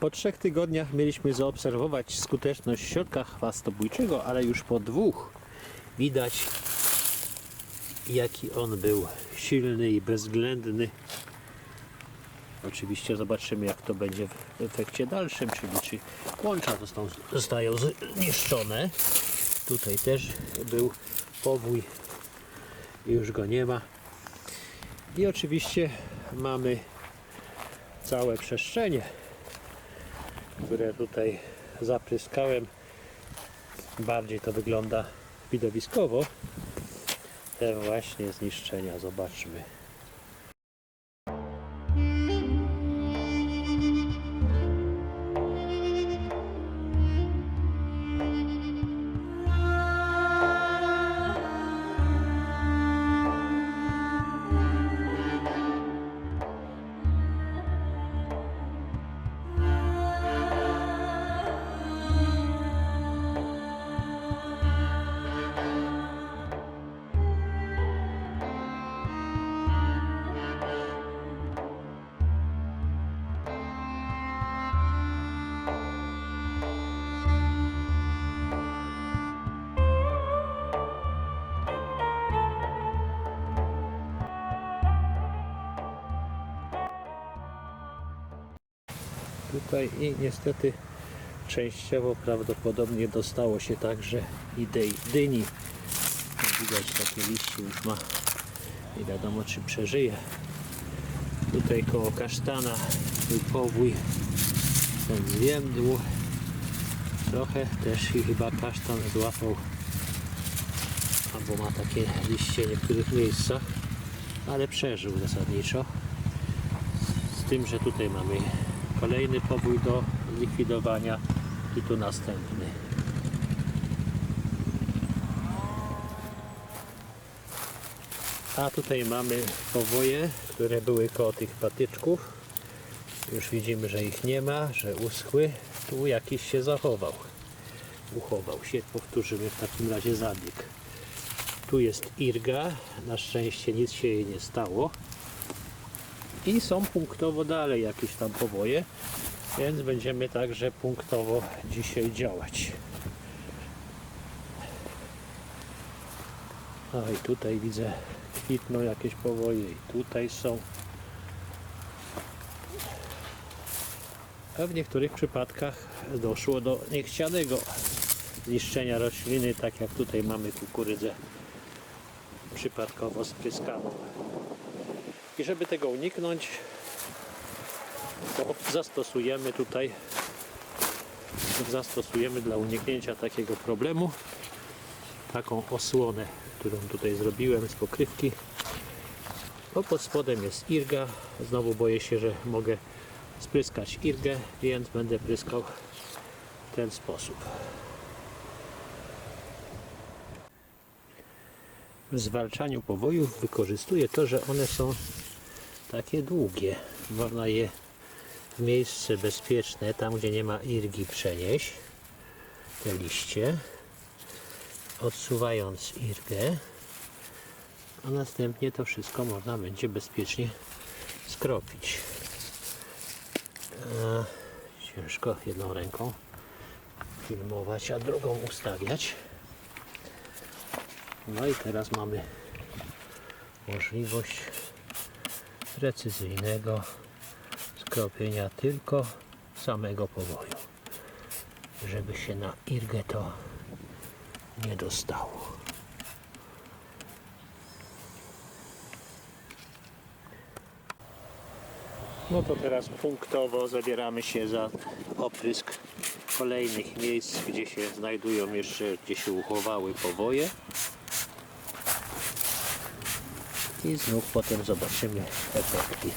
Po trzech tygodniach mieliśmy zaobserwować skuteczność środka chwastobójczego, ale już po dwóch widać jaki on był silny i bezwzględny. Oczywiście zobaczymy jak to będzie w efekcie dalszym, czyli czy łącza zostaną, zostają zniszczone. Tutaj też był powój, już go nie ma. I oczywiście mamy całe przestrzenie, które tutaj zapryskałem. Bardziej to wygląda widowiskowo. Te właśnie zniszczenia, zobaczmy. Tutaj i niestety częściowo prawdopodobnie dostało się także i tej dyni. Widać takie liście już ma. Nie wiadomo czy przeżyje. Tutaj koło kasztana był powój ten zwiędł. Trochę też i chyba kasztan złapał albo ma takie liście w niektórych miejscach, ale przeżył zasadniczo. Z tym, że tutaj mamy kolejny powój do zlikwidowania i tu następny. A tutaj mamy powoje, które były koło tych patyczków. Już widzimy, że ich nie ma, że uschły. Tu jakiś się zachował. Uchował się. Powtórzymy w takim razie zabieg. Tu jest irga. Na szczęście nic się jej nie stało. I są punktowo dalej jakieś tam powoje, więc będziemy także punktowo dzisiaj działać. A i tutaj widzę kwitną jakieś powoje i tutaj są. A w niektórych przypadkach doszło do niechcianego niszczenia rośliny, tak jak tutaj mamy kukurydzę przypadkowo spryskaną. I żeby tego uniknąć, to zastosujemy tutaj zastosujemy dla uniknięcia takiego problemu taką osłonę, którą tutaj zrobiłem z pokrywki. Bo pod spodem jest irga. Znowu boję się, że mogę spryskać irgę, więc będę pryskał w ten sposób. W zwalczaniu powojów wykorzystuję to, że one są takie długie. Można je w miejsce bezpieczne, tam gdzie nie ma irgi przenieść te liście, odsuwając irgę, a następnie to wszystko można będzie bezpiecznie skropić. A, ciężko jedną ręką filmować, a drugą ustawiać. No i teraz mamy możliwość precyzyjnego skropienia tylko samego powoju, żeby się na irgę to nie dostało. No to teraz punktowo zabieramy się za oprysk kolejnych miejsc, gdzie się znajdują jeszcze, gdzie się uchowały powoje. I znów potem zobaczymy efekty.